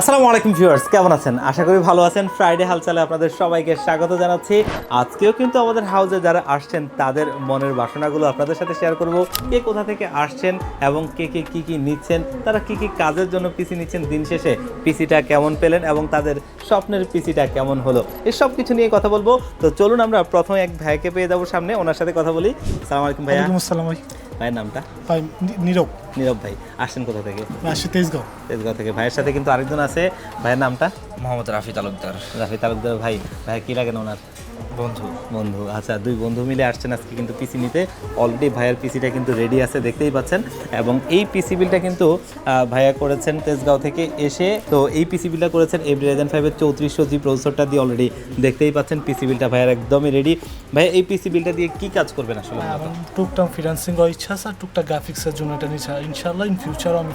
আসসালামু আলাইকুম ভিউয়ার্স, কেমন আছেন? আশা করি ভালো আছেন। ফ্রাইডে হালচালে আপনাদের সবাইকে স্বাগত জানাচ্ছি। আজকেও কিন্তু আমাদের হাউসে যারা আসছেন, তাদের মনের বাসনাগুলো আপনাদের সাথে শেয়ার করব। কে কোথা থেকে আসছেন এবং কে কে কী কী নিচ্ছেন, তারা কি কি কাজের জন্য পিসি নিচ্ছেন দিন শেষে পিসিটা কেমন পেলেন এবং তাদের স্বপ্নের পিসিটা কেমন হলো এসব কিছু নিয়ে কথা বলব। তো চলুন আমরা প্রথমে এক ভাইকে পেয়ে যাব সামনে, ওনার সাথে কথা বলি। সালাম আলাইকুম ভাইয়া। আসসালাম ভাইয়ের নামটা? ভাই নীরব। নীরব ভাই আসছেন কোথা থেকে? আসছে তেজগাঁও। তেজগাঁও থেকে। ভাইয়ের সাথে কিন্তু আরেকজন আছে। ভাইয়ের নামটা? মোহাম্মদ রাফি তালুকদার রাফি তালুকদার ভাই ভাই কি লাগেন ওনার? বন্ধু। বন্ধু আচ্ছা দুই বন্ধু মিলে আসছেন আজকে কিন্তু পিসি নিতে। অলরেডি ভাইয়ের পিসিটা কিন্তু রেডি আছে দেখতেই পাচ্ছেন। এবং এই পিসি বিলটা কিন্তু ভাইয়া করেছেন তেজগাঁও থেকে এসে। তো এই পিসি বিলটা করেছেন এভরি রেজেন ফাইভের চৌত্রিশশো জি প্রসেসরটা দিয়ে অলরেডি দেখতেই পাচ্ছেন পিসি বিলটা ভাইয়ার একদমই রেডি ভাইয়া এই পিসি বিলটা দিয়ে কি কাজ করবেন আসলে? টুকটাক ফিনান্সিং করার ইচ্ছা আছে টুকটাক গ্রাফিক্সের জন্য এটা নিচ্ছে ইনশাল্লাহ ইন ফিউচারও আমি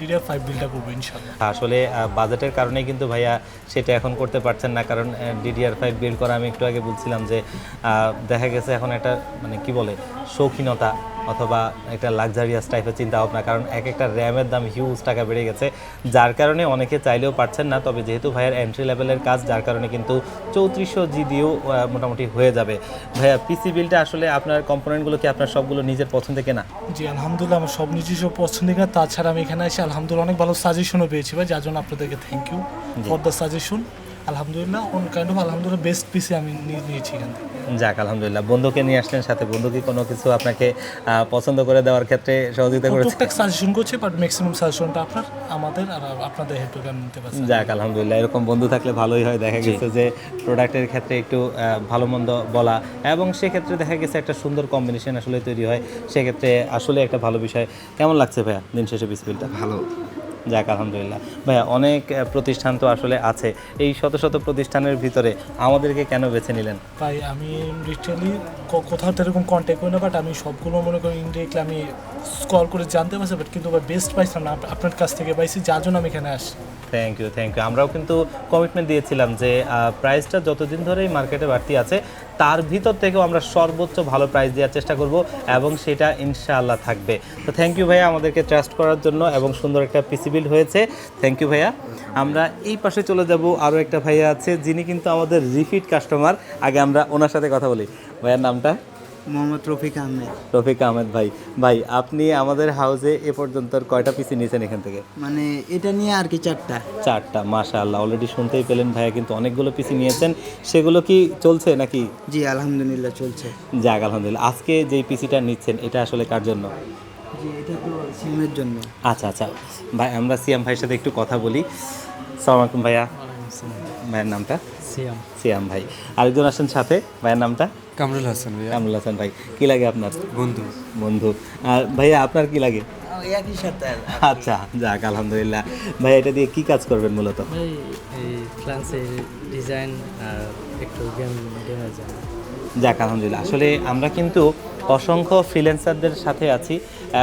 ডিডিআর ফাইভ বিলটা করব ইনশাল্লাহ আসলে বাজেটের কারণে কিন্তু ভাইয়া সেটা এখন করতে পারছেন না, কারণ ডিডিআর ফাইভ বিল্ড করা আমি একটু আগে বলছিলাম যে দেখা গেছে এখন একটা মানে কি বলে, শৌখিনতা। অথবা একটা লাক্সারিয়াস টাইপের চিন্তা ভাবনা কারণ এক একটা র্যামের দাম হিউজ টাকা বেড়ে গেছে যার কারণে অনেকে চাইলেও পারছেন না তবে যেহেতু ভাইয়ার এন্ট্রি লেভেলের কাজ যার কারণে কিন্তু চৌত্রিশশো জি দিয়েও মোটামুটি হয়ে যাবে। ভাইয়া পিসি বিলটা আসলে আপনার কম্পোনেন্টগুলো কি আপনার সবগুলো নিজের পছন্দে কেনা? জি আলহামদুলিল্লাহ আমার সব নিজস্ব পছন্দ কেনা। তাছাড়া আমি এখানে এসে আলহামদুলিল্লাহ অনেক ভালো সাজেশনও পেয়েছি ভাই যার জন্য আপনাদেরকে thank you for the suggestion আলহামদুলিল্লাহ অন কাইন্ড অফ আলহামদুলিল্লাহ বেস্ট পিসি আমি নিয়েছি এখান থেকে। যাক আলহামদুলিল্লাহ। বন্ধুকে নিয়ে আসলেন সাথে। বন্ধু কি কোনো কিছু আপনাকে পছন্দ করে দেওয়ার ক্ষেত্রে সহযোগিতা করেছে? টুকটাক সাজেশন করছে বাট ম্যাক্সিমাম সাজেশনটা আপনার আমাদের আর আপনাদের হেল্প করে আমি নিতে পারছি যাক আলহামদুলিল্লাহ। এরকম বন্ধু থাকলে ভালোই হয়। দেখা গেছে যে প্রোডাক্টের ক্ষেত্রে একটু আহ, ভালো মন্দ বলা এবং সেক্ষেত্রে দেখা গেছে একটা সুন্দর কম্বিনেশন আসলে তৈরি হয়। সেক্ষেত্রে আসলে একটা ভালো বিষয়। কেমন লাগছে ভাইয়া দিন শেষে বিসপিলটা ভালো। যাক আলহামদুলিল্লাহ। ভাইয়া অনেক প্রতিষ্ঠান তো আসলে আছে। এই শত শত প্রতিষ্ঠানের ভিতরে আমাদেরকে কেন বেছে নিলেন? তাই আমি লিটারালি কোথাও তো এরকম কন্ট্যাক্ট করি না বাট আমি সবগুলো মনে করি ইনডিরেক্টলি আমি স্কল করে জানতে পারছি বাট কিন্তু বেস্ট পাইছিলাম না আপনার কাছ থেকে পাইছি যার জন্য আমি এখানে আসি থ্যাংক ইউ থ্যাংক ইউ আমরাও কিন্তু কমিটমেন্ট দিয়েছিলাম যে প্রাইসটা যতদিন ধরেই মার্কেটে বাড়তি আছে তার ভিতর থেকেও আমরা সর্বোচ্চ ভালো প্রাইস দেওয়ার চেষ্টা করব এবং সেটা ইনশাআল্লাহ থাকবে। তো থ্যাংক ইউ ভাইয়া আমাদেরকে ট্রাস্ট করার জন্য এবং সুন্দর একটা পিসি বিল হয়েছে। থ্যাংক ইউ ভাইয়া। আমরা এই পাশে চলে যাব। আরও একটা ভাইয়া আছে, যিনি কিন্তু আমাদের রিপিট কাস্টমার আগে আমরা ওনার সাথে কথা বলি। ভাইয়ার নামটা? মোহাম্মদ রফিক আহমেদ। রফিক আহমেদ ভাই। ভাই আপনি আমাদের হাউসে এ পর্যন্ত কয়টা পিসি নিয়েছেন এখান থেকে? মানে এটা নিয়ে আর কি চারটা। চারটা মাশা আল্লাহ অলরেডি শুনতেই পেলেন ভাইয়া কিন্তু অনেকগুলো পিসি নিয়েছেন। সেগুলো কি চলছে নাকি? জি আলহামদুলিল্লাহ চলছে। যাক আলহামদুলিল্লাহ। আজকে যেই পিসিটা নিচ্ছেন এটা আসলে কার জন্য? এটা তো সিমের জন্য। আচ্ছা আচ্ছা। ভাই আমরা সিয়াম ভাইয়ের সাথে একটু কথা বলি। সালাম আলাইকুম ভাইয়া। ভাইয়ের নামটা? সিয়াম সিয়াম ভাই। আরেকজন আসেন সাথে ভাইয়ের নামটা? কামরুল হাসান ভাই কামরুল হাসান ভাই কি লাগে আপনার? বন্ধু। বন্ধু। আর ভাইয়া আপনার কি লাগে? একই সাথে আচ্ছা যাক আলহামদুলিল্লাহ। ভাই এটা দিয়ে কি কাজ করবেন মূলত? ভাই এই ফ্লান্সের ডিজাইন আর একটু গেম জন্য যাক, আলহামদুলিল্লাহ। আসলে আমরা কিন্তু অসংখ্য ফ্রিল্যান্সারদের সাথে আছি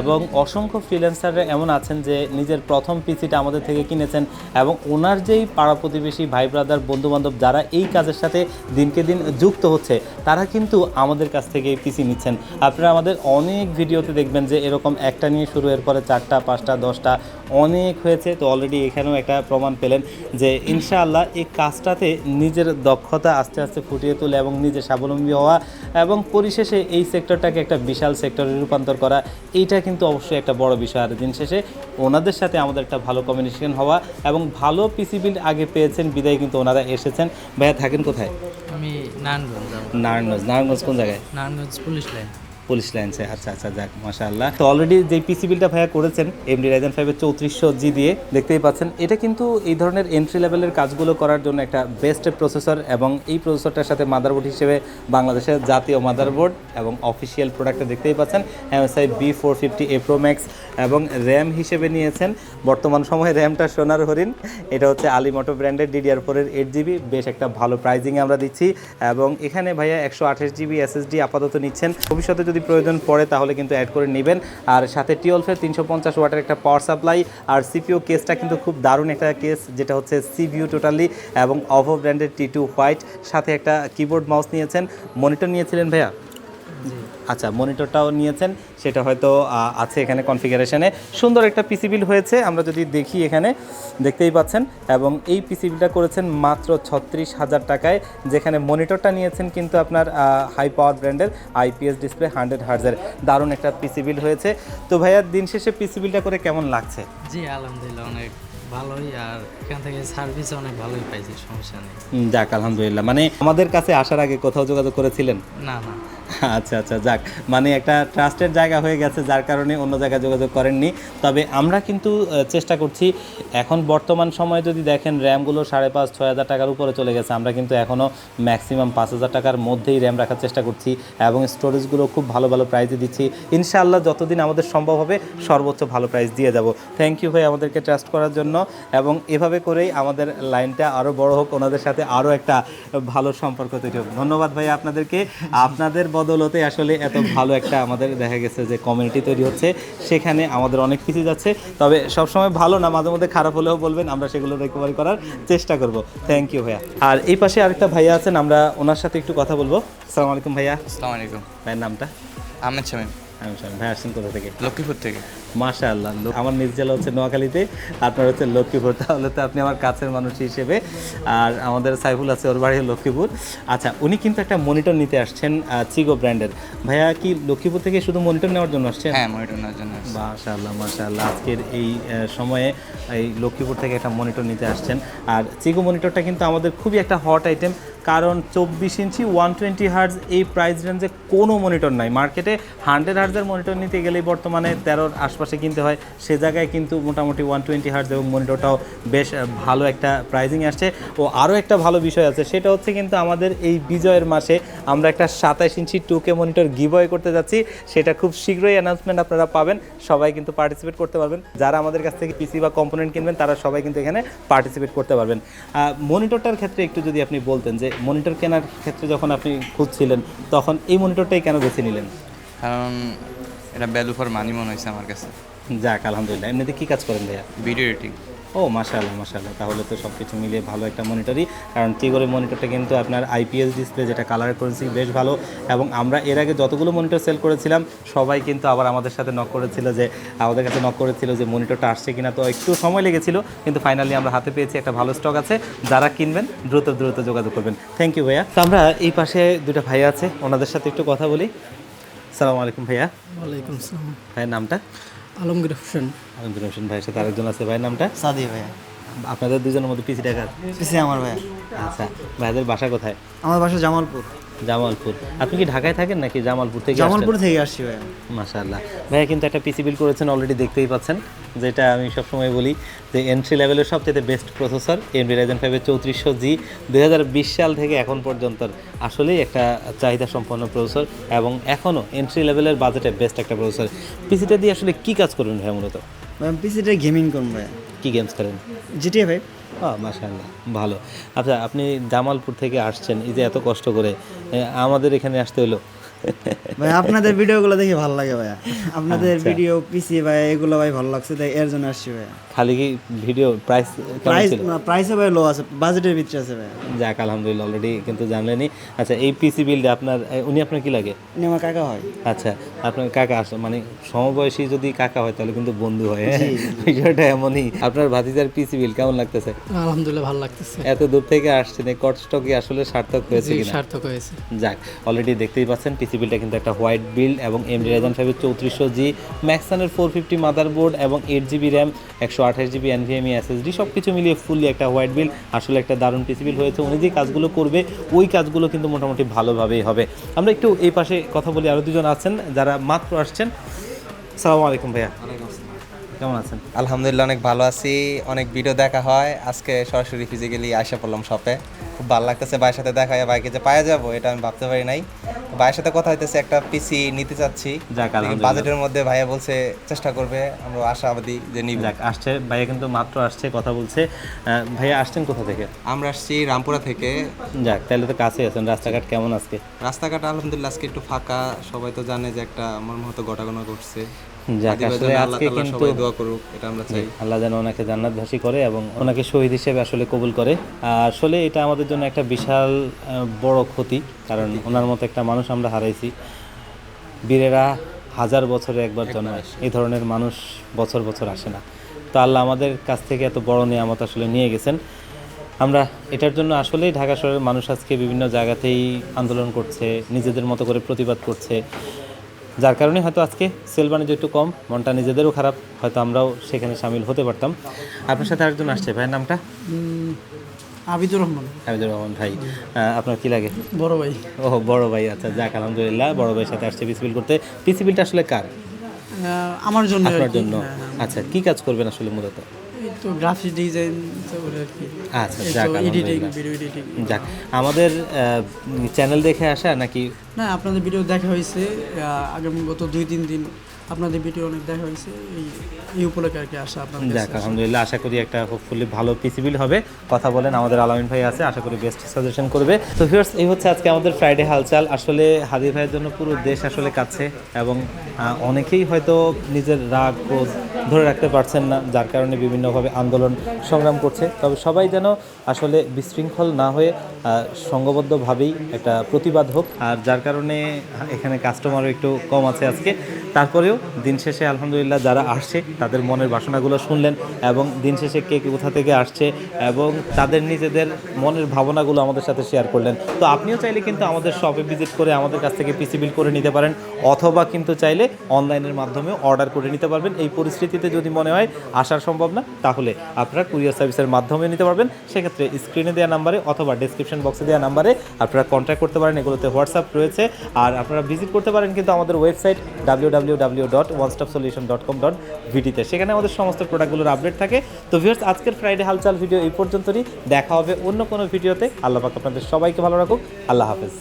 এবং অসংখ্য ফ্রিল্যান্সাররা এমন আছেন যে নিজের প্রথম পিসিটা আমাদের থেকে কিনেছেন এবং ওনার যেই পাড়া প্রতিবেশী ভাই ব্রাদার বন্ধুবান্ধব যারা এই কাজের সাথে দিনকে দিন যুক্ত হচ্ছে, তারা কিন্তু আমাদের কাছ থেকে পিসি নিচ্ছেন। আপনারা আমাদের অনেক ভিডিওতে দেখবেন যে এরকম একটা নিয়ে শুরু এর পরে চারটা, পাঁচটা, দশটা অনেক হয়েছে। তো অলরেডি এখানেও একটা প্রমাণ পেলেন যে ইনশাআল্লাহ এই কাজটাতে নিজের দক্ষতা আস্তে আস্তে ফুটিয়ে তোলে এবং নিজে স্বাবলম্বী হওয়া এবং পরিশেষে এই সেক্টরটাকে একটা বিশাল সেক্টরে রূপান্তর করা এইটা কিন্তু অবশ্যই একটা বড় বিষয় আর দিন শেষে। ওনাদের সাথে আমাদের একটা ভালো কমিউনিকেশন হওয়া এবং ভালো পিসি বিল্ড আগে পেয়েছেন বিদায় কিন্তু ওনারা এসেছেন। ভাইয়া থাকেন কোথায়? আমি নারায়ণগঞ্জ নারায়ণগঞ্জ। নারায়ণগঞ্জ কোন জায়গায়? Narayanganj police line. Police line লাইন্সে আচ্ছা আচ্ছা যাক, মাশাআল্লাহ। তো অলরেডি যে পিসি বিলটা ভাইয়া করেছেন এমডি রাইজেন ফাইভের চৌত্রিশশো জি দিয়ে, দেখতেই পাচ্ছেন, এটা কিন্তু এই ধরনের এন্ট্রি লেভেলের কাজগুলো করার জন্য একটা বেস্ট প্রসেসর এবং এই প্রসেসরটার সাথে মাদারবোর্ড হিসেবে বাংলাদেশের জাতীয় মাদারবোর্ড এবং অফিসিয়াল প্রোডাক্টটা দেখতেই পাচ্ছেন MSI B four fifty A pro max এবং র্যাম হিসেবে নিয়েছেন। বর্তমান সময়ে র্যামটা সোনার হরিণ। এটা হচ্ছে আলি আলিমোটো ব্র্যান্ডের ডিডিআর ফোরের এইট জিবি বেশ একটা ভালো প্রাইজিংয়ে আমরা দিচ্ছি। এবং এখানে ভাইয়া একশো আঠাশ জিবি এসএসডি আপাতত নিচ্ছেন। ভবিষ্যতে যদি প্রয়োজন পড়ে তাহলে কিন্তু অ্যাড করে নেবেন। আর সাথে টিওলফের তিনশো পঞ্চাশ ওয়াটের একটা পাওয়ার সাপ্লাই আর সিপিও কেসটা কিন্তু খুব দারুণ একটা কেস যেটা হচ্ছে সিভিউ টোটালি এবং অভো ব্র্যান্ডের টি টু হোয়াইট সাথে একটা কিবোর্ড মাউস নিয়েছেন। মনিটর নিয়েছিলেন ভাইয়া? আচ্ছা মনিটরটাও নিয়েছেন সেটা হয়তো আছে এখানে কনফিগারেশনে সুন্দর একটা পিসি বিল হয়েছে আমরা যদি দেখি এখানে দেখতেই পাচ্ছেন এবং এই পিসি বিলটা করেছেন মাত্র ছত্রিশ হাজার টাকায় যেখানে মনিটরটা নিয়েছেন কিন্তু আপনার হাই পাওয়ার ব্র্যান্ডের আইপিএস ডিসপ্লে হান্ড্রেড হার্জের দারুণ একটা পিসি বিল হয়েছে। তো ভাইয়া দিন শেষে পিসি বিলটা করে কেমন লাগছে? জি আলহামদুলিল্লাহ অনেক ভালোই আর এখান থেকে সার্ভিস অনেক ভালোই পাইছি সমস্যা নেই। যাক আলহামদুলিল্লাহ। মানে আমাদের কাছে আসার আগে কোথাও যোগাযোগ করেছিলেন? না না। আচ্ছা আচ্ছা যাক। মানে একটা ট্রাস্টের জায়গা হয়ে গেছে যার কারণে অন্য জায়গায় যোগাযোগ করেননি। তবে আমরা কিন্তু চেষ্টা করছি এখন বর্তমান সময়ে যদি দেখেন র্যামগুলো সাড়ে পাঁচ ছয় হাজার টাকার উপরে চলে গেছে। আমরা কিন্তু এখনও ম্যাক্সিমাম পাঁচ হাজার টাকার মধ্যেই র্যাম রাখার চেষ্টা করছি এবং স্টোরেজগুলো খুব ভালো ভালো প্রাইসে দিচ্ছি। ইনশাআল্লাহ যতদিন আমাদের সম্ভব হবে সর্বোচ্চ ভালো প্রাইস দিয়ে যাব। থ্যাংক ইউ ভাই আমাদেরকে ট্রাস্ট করার জন্য। এবং এভাবে করেই আমাদের লাইনটা আরও বড় হোক ওনাদের সাথে আরও একটা ভালো সম্পর্ক তৈরি হোক। ধন্যবাদ ভাই আপনাদেরকে। আপনাদের বদলতে আসলে এত ভালো একটা আমাদের দেখা গেছে যে কমিউনিটি তৈরি হচ্ছে সেখানে আমাদের অনেক কিছু যাচ্ছে। তবে সবসময় ভালো না মাঝে মধ্যে খারাপ হলেও বলবেন আমরা সেগুলো রিকভারি করার চেষ্টা করব। থ্যাংক ইউ ভাইয়া। আর এই পাশে আরেকটা ভাইয়া আছেন আমরা ওনার সাথে একটু কথা বলব। আসসালামু আলাইকুম ভাইয়া। আসসালামু আলাইকুম। ভাইয়ের নামটা? আহমেদ শামীম। আমি শুনুন, ভাই আসছেন কোথা থেকে? লক্ষ্মীপুর থেকে। আল্লাহ আমার নিজ জেলা হচ্ছে নোয়াখালীতে আপনার হচ্ছে লক্ষ্মীপুর তাহলে তো আপনি আমার কাছের মানুষ হিসেবে। আর আমাদের সাইফুল আছে ওর বাড়ি লক্ষ্মীপুর। আচ্ছা উনি কিন্তু একটা মনিটর নিতে আসছেন চিগো ব্র্যান্ডের। ভাইয়া কি লক্ষ্মীপুর থেকে শুধু মনিটর নেওয়ার জন্য আসছেন? হ্যাঁ মনিটর নেওয়ার জন্য আজকের এই সময়ে এই লক্ষ্মীপুর থেকে একটা মনিটর নিতে আসছেন। আর চিগো মনিটরটা কিন্তু আমাদের খুবই একটা হট আইটেম কারণ চব্বিশ ইঞ্চি ওয়ান টোয়েন্টি হার্জ এই প্রাইস রেঞ্জে কোনো মনিটর নাই। মার্কেটে হান্ড্রেড হার্জের মনিটর নিতে গেলেই বর্তমানে তেরোর আশপাশে কিনতে হয়। সে জায়গায় কিন্তু মোটামুটি ওয়ান টোয়েন্টি হার্জ এবং মনিটরটাও বেশ ভালো একটা প্রাইজিং আসছে। ও আরও একটা ভালো বিষয় আছে, সেটা হচ্ছে কিন্তু আমাদের এই বিজয়ের মাসে আমরা একটা সাতাশ ইঞ্চি টু কে মনিটর গিভওয়ে করতে যাচ্ছি। সেটা খুব শীঘ্রই অ্যানাউন্সমেন্ট আপনারা পাবেন। সবাই কিন্তু পার্টিসিপেট করতে পারবেন। যারা আমাদের কাছ থেকে পিসি বা কম্পোনেন্ট কিনবেন, তারা সবাই কিন্তু এখানে পার্টিসিপেট করতে পারবেন। মনিটরটার ক্ষেত্রে একটু যদি আপনি বলতেন যে মনিটর কেনার ক্ষেত্রে যখন আপনি খুঁজছিলেন তখন এই মনিটরটাই কেন বেছে নিলেন? কারণ এটা ভ্যালু ফর মানি মনে হয়েছে আমার কাছে। যাক আলহামদুলিল্লাহ। এমনিতে কী কাজ করেন ভাইয়া? ভিডিও এডিটিং ও মাশাআল্লাহ মাশাআল্লাহ। তাহলে তো সব কিছু মিলিয়ে ভালো একটা মনিটরই কারণ টিগোরের মনিটরটা কিন্তু আপনার আইপিএস ডিসপ্লে যেটা কালার করেছি বেশ ভালো। এবং আমরা এর আগে যতগুলো মনিটর সেল করেছিলাম সবাই কিন্তু আবার আমাদের সাথে নক করেছিল যে আমাদের কাছে নক করেছিল যে মনিটরটা আসছে কিনা। তো একটু সময় লেগেছিল কিন্তু ফাইনালি আমরা হাতে পেয়েছি একটা ভালো স্টক আছে। যারা কিনবেন দ্রুত দ্রুত যোগাযোগ করবেন। থ্যাংক ইউ ভাইয়া। তো আমরা এই পাশে দুটো ভাইয়া আছে ওনাদের সাথে একটু কথা বলি। সালামু আলাইকুম ভাইয়া। ওয়ালাইকুম আসসালাম। ভাইয়ের নামটা? আলমগীর হোসেন। আলমগীর হোসেন ভাইয়ের সাথে আরেকজন আছে। ভাইয়ের নামটা? সাদি ভাইয়া। আপনাদের দুজনের মধ্যে পিসি টাকা পিসি আমার ভাইয়া। আচ্ছা ভাইদের বাসা কোথায়? আমার বাসা জামালপুর। জামালপুর। আপনি কি ঢাকায় থাকেন নাকি জামালপুর থেকে জামালপুর থেকে আসছি ভাইয়া। মাশাআল্লাহ। ভাইয়া কিন্তু একটা পিসি বিল করেছেন অলরেডি দেখতেই পাচ্ছেন যেটা আমি সবসময় বলি যে এন্ট্রি লেভেলের সবচেয়ে বেস্ট প্রসেসর এমডি রাইজেন ফাইভের চৌত্রিশশো জি দুই হাজার বিশ সাল থেকে এখন পর্যন্ত আসলেই একটা চাহিদা সম্পন্ন প্রসেসর এবং এখনও এন্ট্রি লেভেলের বাজেটে বেস্ট একটা প্রসেসর পিসিটা দিয়ে আসলে কি কাজ করবেন ভাইয়া মূলত? ভাই পিসিটা গেমিং করুন ভাইয়া। কি গেমস খেলেন? জিটিএ ভাই। ও মাশাআল্লাহ ভালো। আচ্ছা আপনি জামালপুর থেকে আসছেন এই যে এত কষ্ট করে। আমাদের এখানে আসতে হলো। ভাই আপনাদের ভিডিওগুলো দেখে ভালো লাগে ভাইয়া। আপনাদের ভিডিও পিসি ভাই এগুলো ভাই ভালো লাগছে তাই এর জন্য আসছি ভাইয়া। খালি কি ভিডিও প্রাইস প্রাইস প্রাইসও ভাই লো আছে বাজেটের ভিতরে আছে ভাইয়া। যাক আলহামদুলিল্লাহ অলরেডি কিন্তু জানলেনই। আচ্ছা এই পিসি বিলটা আপনার উনি আপনার কি লাগে? ইনি আমার কাকা হয়। আচ্ছা আপনার কাকা আসে মানে সমবয়সী যদি কাকা হয় তাহলে কিন্তু বন্ধু হয় হ্যাঁ? বিষয়টা এমনই। আপনার ভাতিজার পিসি বিল কেমন লাগতেছে? আলহামদুলিল্লাহ ভালো লাগতেছে। এত দূর থেকে আসছেন এই কষ্ট কি আসলে সার্থক হয়েছে কিনা? সার্থক হয়েছে। যাক অলরেডি দেখতেই পাচ্ছেন পিসি বিলটা কিন্তু একটা হোয়াইট বিল্ড এবং এমডি রাইজেন ফাইভের চৌত্রিশশো জি ম্যাক্সানের ফোর ফিফটি মাদারবোর্ড এবং এইট জিবি র্যাম একশো আঠাশ জিবি এনভিএমই এসএসডি সব কিছু মিলিয়ে ফুললি একটা হোয়াইট বিল। আসলে একটা দারুণ পিসি বিল হয়েছে। উনি যে কাজগুলো করবে ওই কাজগুলো কিন্তু মোটামুটি ভালোভাবেই হবে। আমরা একটু এই পাশে কথা বলি আরও দুজন আছেন যারা মাত্র আসছেন। সালামু আলাইকুম ভাইয়া। কেমন আছেন? আলহামদুলিল্লাহ অনেক ভালো আছি। অনেক ভিডিও দেখা হয়। আজকে সরাসরি ফিজিক্যালি আসা পড়লাম শপে খুব ভালো লাগতেছে ভাইয়ের সাথে দেখা হয় ভাইকে যে পাওয়া যাব এটা আমি ভাবতে পারি নাই। ভাইয়ের সাথে কথা হইতেছে একটা পিসি নিতে চাচ্ছি। যাক, বাজেটের মধ্যে ভাইয়া বলছে চেষ্টা করবে আমরা আশাবাদী যে নিব। যাক আসছে ভাইয়া কিন্তু মাত্র আসছে কথা বলছে। ভাইয়া আসছেন কোথা থেকে? আমরা আসছি রামপুরা থেকে। যাক তাহলে তো কাছে আছেন রাস্তাঘাট কেমন আজকে? রাস্তাঘাট আলহামদুলিল্লাহ আজকে একটু ফাঁকা। সবাই তো জানে যে একটা আমার মতো ঘটাঘটনা ঘটছে যাক আসলে আজকে কিন্তু দোয়া করুক এটা আমরা চাই। আল্লাহ যেন ওনাকে জান্নাতবাসী করে এবং ওনাকে শহীদ হিসেবে আসলে কবুল করে। আসলে এটা আমাদের জন্য একটা বিশাল বড় ক্ষতি কারণ ওনার মতো একটা মানুষ আমরা হারাইছি। বীরেরা হাজার বছরে একবার জন্মায়। এই ধরনের মানুষ বছর বছর আসে না। তো আল্লাহ আমাদের কাছ থেকে এত বড় নিয়ামত আসলে নিয়ে গেছেন। আমরা এটার জন্য আসলেই ঢাকা শহরের মানুষ আজকে বিভিন্ন জায়গাতেই আন্দোলন করছে নিজেদের মতো করে প্রতিবাদ করছে। যার কারণে হয়তো আজকে সেল বাণিজ্য একটু কম মনটা নিজেদেরও খারাপ হয়তো আমরাও সেখানে সামিল হতে পারতাম। আপনার সাথে আরেকজন আসছে ভাইয়ের নামটা? আবিদুর রহমান। হামিদুর রহমান ভাই আপনার কি লাগে? বড় ভাই। ও বড় ভাই আচ্ছা যাক আলহামদুলিল্লাহ বড় ভাইয়ের সাথে আসছে পিসিবিল করতে। পিসিবিলটা আসলে কার? আমার জন্য আপনার জন্য। আচ্ছা কি কাজ করবেন আসলে মূলত? তো গ্রাফিক ডিজাইন আচ্ছা যাক এডিটিং ভিডিও এডিটিং যাক আমাদের চ্যানেল দেখে আসা নাকি? না আপনাদের ভিডিও দেখা হয়েছে আগামী গত দুই তিন দিন। আপনাদের ভিডিও অনেক দেখা হয়েছে এই এই উপলক্ষে আর কি আসা আপনাদের যাক আলহামদুলিল্লাহ আশা করি একটা হোপফুলি ভালো পিসিবিল হবে। কথা বলেন আমাদের আলামিন ভাই আছে আশা করি বেস্ট সাজেশন করবে। তো ভিউয়ার্স এই হচ্ছে আজকে আমাদের ফ্রাইডে হালচাল। আসলে হাদি ভাইয়ের জন্য পুরো দেশ আসলে কাছে এবং অনেকেই হয়তো নিজের রাগ ক্রোধ ধরে রাখতে পারছেন না যার কারণে বিভিন্নভাবে আন্দোলন সংগ্রাম করছে। তবে সবাই যেন আসলে বিশৃঙ্খল না হয়ে সংঘবদ্ধভাবেই একটা প্রতিবাদ হোক। আর যার কারণে এখানে কাস্টমারও একটু কম আছে আজকে। তারপরেও দিন শেষে আলহামদুলিল্লাহ যারা আসছে, তাদের মনের বাসনাগুলো শুনলেন এবং দিন শেষে কে কোথা থেকে আসছে এবং তাদের নিজেদের মনের ভাবনাগুলো আমাদের সাথে শেয়ার করলেন। তো আপনিও চাইলে কিন্তু আমাদের শপে ভিজিট করে আমাদের কাছ থেকে পিসি বিল করে নিতে পারেন, অথবা কিন্তু চাইলে অনলাইনের মাধ্যমেও অর্ডার করে নিতে পারবেন। এই পরিস্থিতিতে যদি মনে হয় আসা সম্ভব না, তাহলে আপনারা কুরিয়ার সার্ভিসের মাধ্যমে নিতে পারবেন। সেক্ষেত্রে স্ক্রিনে দেওয়া নাম্বারে অথবা ডিসক্রিপশন বক্সে দেওয়া নাম্বারে আপনারা কন্ট্যাক্ট করতে পারেন। এগুলোতে হোয়াটসঅ্যাপ রয়েছে। আর আপনারা ভিজিট করতে পারেন কিন্তু আমাদের website W W W dot one stop solution dot com dot ভিডিতে সেখানে আমাদের সমস্ত প্রোডাক্টগুলোর আপডেট থাকে। তো ভিউয়ার্স আজকের ফ্রাইডে হালচাল ভিডিও এই পর্যন্তই দেখা হবে অন্য কোনো ভিডিওতে আল্লাহ পাক আপনাদের সবাইকে ভালো রাখুক। আল্লাহ হাফেজ।